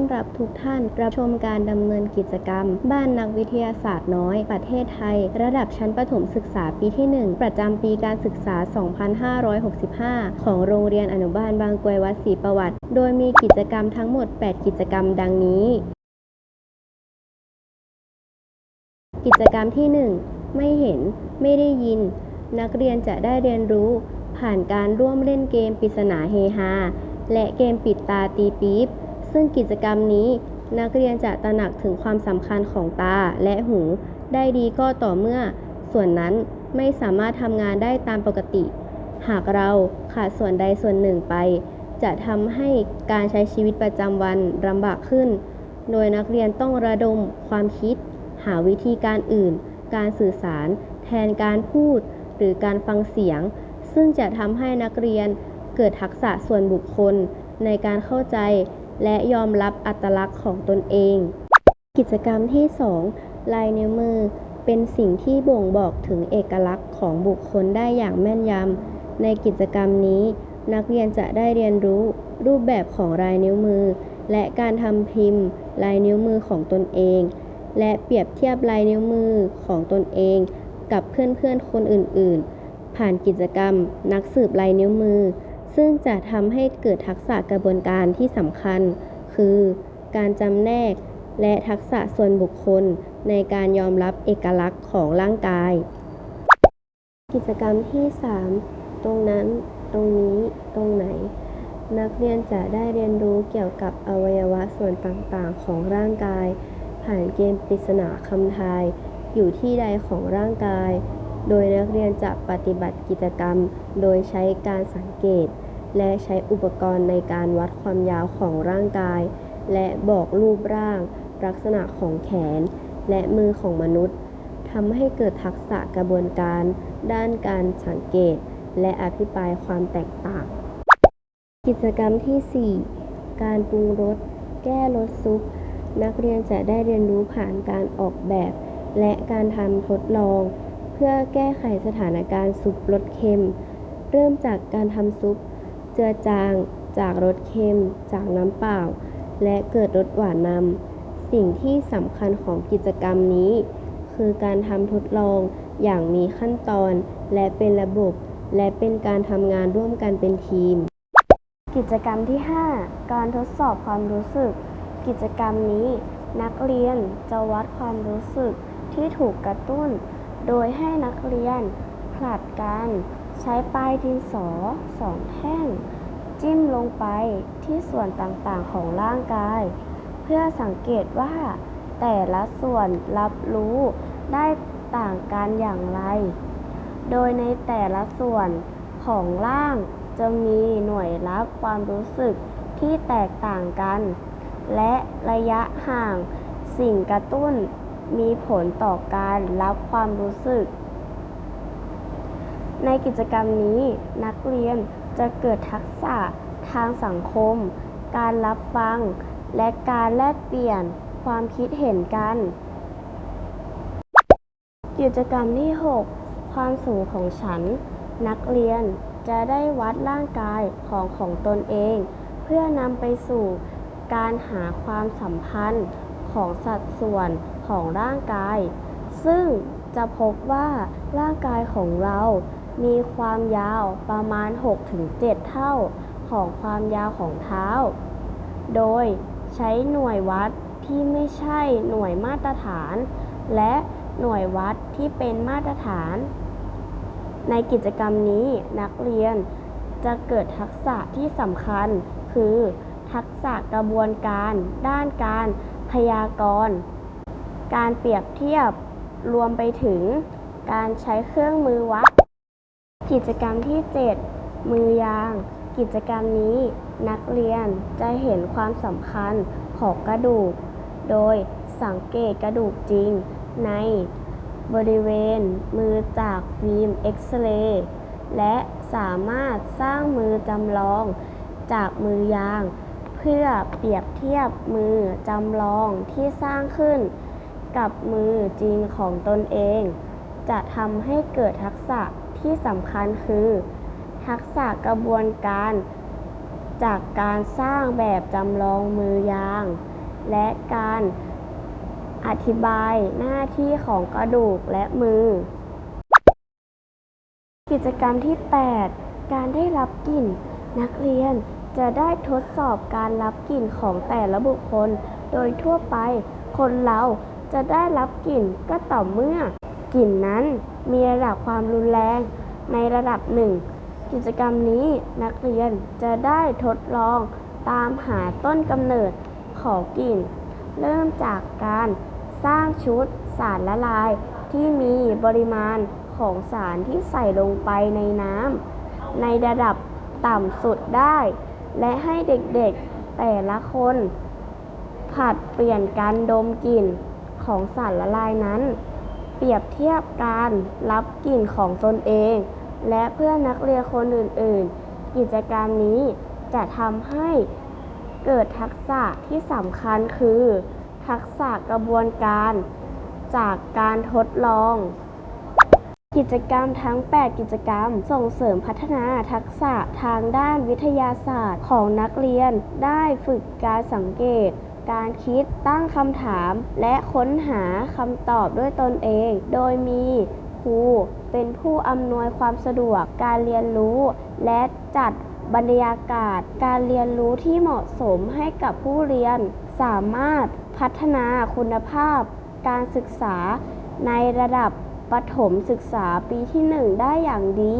อนรับทุกท่านรับชมการดำเนินกิจกรรม บ้านนักวิทยาศาสตร์น้อย ประเทศไทย ระดับชั้นประถมศึกษาปีที่ 1 ประจำปีการศึกษา 2565 ของโรงเรียนอนุบาลบางกวยวัดศรีประวัติ โดยมีกิจกรรมทั้งหมด 8 กิจกรรมดังนี้ กิจกรรมที่ 1 ไม่เห็น ไม่ได้ยิน นักเรียนจะได้เรียนรู้ ผ่านการร่วมเล่นเกมปริศนาเฮฮาและเกมปิดตาตีปี๊บ ซึ่งกิจกรรมนี้นักเรียนจะตระหนักถึงความสำคัญของตาและหู ได้ดีก็ต่อเมื่อ ส่วนนั้นไม่สามารถทำงานได้ตามปกติ หากเราขาดส่วนใดส่วนหนึ่งไป จะทำให้การใช้ชีวิตประจำวันลำบากขึ้น โดยนักเรียนต้องระดมความคิด หาวิธีการอื่น การสื่อสาร แทนการพูด หรือการฟังเสียง ซึ่งจะทำให้นักเรียนเกิดทักษะส่วนบุคคลในการเข้าใจ และยอมรับอัตลักษณ์ของตนเอง กิจกรรมที่ 2 ลายนิ้วมือ เป็นสิ่งที่บ่งบอกถึงเอกลักษณ์ของบุคคลได้อย่างแม่นยำ ในกิจกรรมนี้ นักเรียนจะได้เรียนรู้รูปแบบของลายนิ้วมือ และการทำพิมพ์ ลายนิ้วมือของตนเอง และเปรียบเทียบลายนิ้วมือของตนเอง กับเพื่อนๆคนอื่นๆ ผ่านกิจกรรม นักสืบลายนิ้วมือ ซึ่งจะทำให้เกิดทักษะกระบวนการที่สำคัญ คือการจำแนกและทักษะส่วนบุคคลในการยอมรับเอกลักษณ์ของร่างกาย กิจกรรมที่ 3 ตรงนั้น ตรงนี้ ตรงไหน นักเรียนจะได้เรียนรู้เกี่ยวกับอวัยวะส่วนต่างๆ ของร่างกาย ผ่านเกมปริศนาคำทาย อยู่ที่ใดของร่างกาย โดยนักเรียนจะปฏิบัติกิจกรรม โดยใช้การสังเกต และใช้อุปกรณ์ในการวัดความยาวของร่างกาย และบอกรูปร่าง ลักษณะของแขน และมือของมนุษย์ทำให้เกิดทักษะกระบวนการ ด้านการสังเกต และอภิปรายความแตกต่าง กิจกรรมที่ 4 การปรุงรส แก้รสซุป นักเรียนจะได้เรียนรู้ผ่านการออกแบบ และการทำทดลอง พื่อแก้ไขสถานการณ์ซุปรสเค็ม เริ่มจากการทำซุป เจือจาง จากรสเค็ม จากน้ำเปล่า และเกิดรสหวานนำสิ่งที่สำคัญของกิจกรรมนี้ คือการทำทดลองอย่างมีขั้นตอน และเป็นระบบ และเป็นการทำงานร่วมกันเป็นทีม กิจกรรมที่ 5 การทดสอบความรู้สึก กิจกรรมนี้ นักเรียนจะวัดความรู้สึกที่ถูกกระตุ้น โดยให้นักเรียนผลัดกันใช้ปลายดินสอสองแท่ง จิ้มลงไปที่ส่วนต่างๆของร่างกาย เพื่อสังเกตว่า แต่ละส่วนรับรู้ได้ต่างกันอย่างไร โดยในแต่ละส่วนของร่างจะมีหน่วยรับความรู้สึกที่แตกต่างกัน และระยะห่างสิ่งกระตุ้น มีผลต่อการรับความรู้สึก ในกิจกรรมนี้นักเรียนจะเกิดทักษะทางสังคม การรับฟัง และการแลกเปลี่ยนความคิดเห็นกัน กิจกรรมที่ 6 ความสูงของฉัน นักเรียนจะได้วัดร่างกายของของตนเอง เพื่อนำไปสู่การหาความสัมพันธ์ ของสัดส่วนของร่างกาย ซึ่งจะพบว่าร่างกายของเรามีความยาวประมาณ 6-7 เท่าของความยาวของเท้า โดยใช้หน่วยวัดที่ไม่ใช่หน่วยมาตรฐาน และหน่วยวัดที่เป็นมาตรฐาน ในกิจกรรมนี้นักเรียนจะเกิดทักษะที่สำคัญ คือ ทักษะกระบวนการ ด้านการ พยากรณ์ การเปรียบเทียบรวมไปถึงการใช้เครื่องมือวัด กิจกรรมที่ 7 มือยาง กิจกรรมนี้นักเรียนจะเห็นความสำคัญของกระดูก โดยสังเกตกระดูกจริงในบริเวณมือจากฟิล์มเอ็กซเรย์และสามารถสร้างมือจำลองจากมือยาง เพื่อเปรียบเทียบมือจำลองที่สร้างขึ้น กับมือจริงของตนเอง จะทำให้เกิดทักษะที่สำคัญคือ ทักษะกระบวนการ จากการสร้างแบบจำลองมือยาง และการอธิบายหน้าที่ของกระดูกและมือ กิจกรรมที่ 8 การได้รับกลิ่นนักเรียน จะได้ทดสอบการรับกลิ่นของแต่ละบุคคล โดยทั่วไป คนเราจะได้รับกลิ่นก็ต่อเมื่อกลิ่นนั้นมีระดับความรุนแรง ในระดับหนึ่งกิจกรรมนี้นักเรียนจะได้ทดลองตามหาต้นกำเนิดของกลิ่น เริ่มจากการสร้างชุดสารละลายที่มีปริมาณของสารที่ใส่ลงไปในน้ำในระดับต่ำสุดได้ และให้เด็กๆแต่ละคนผัดเปลี่ยนการดมกลิ่นของสารละลายนั้น เปรียบเทียบการรับกลิ่นของตนเอง และเพื่อนนักเรียนคนอื่นๆ กิจกรรมนี้จะทำให้เกิดทักษะที่สำคัญคือ ทักษะกระบวนการจากการทดลอง กิจกรรมทั้ง 8 กิจกรรม ส่งเสริมพัฒนาทักษะทางด้านวิทยาศาสตร์ของนักเรียน ได้ฝึกการสังเกต การคิดตั้งคำถาม และค้นหาคำตอบด้วยตนเอง โดยมีครูเป็นผู้อำนวยความสะดวกการเรียนรู้ และจัดบรรยากาศ การเรียนรู้ที่เหมาะสมให้กับผู้เรียน สามารถพัฒนาคุณภาพ การศึกษาในระดับ ประถมศึกษาปีที่ 1 ได้อย่างดี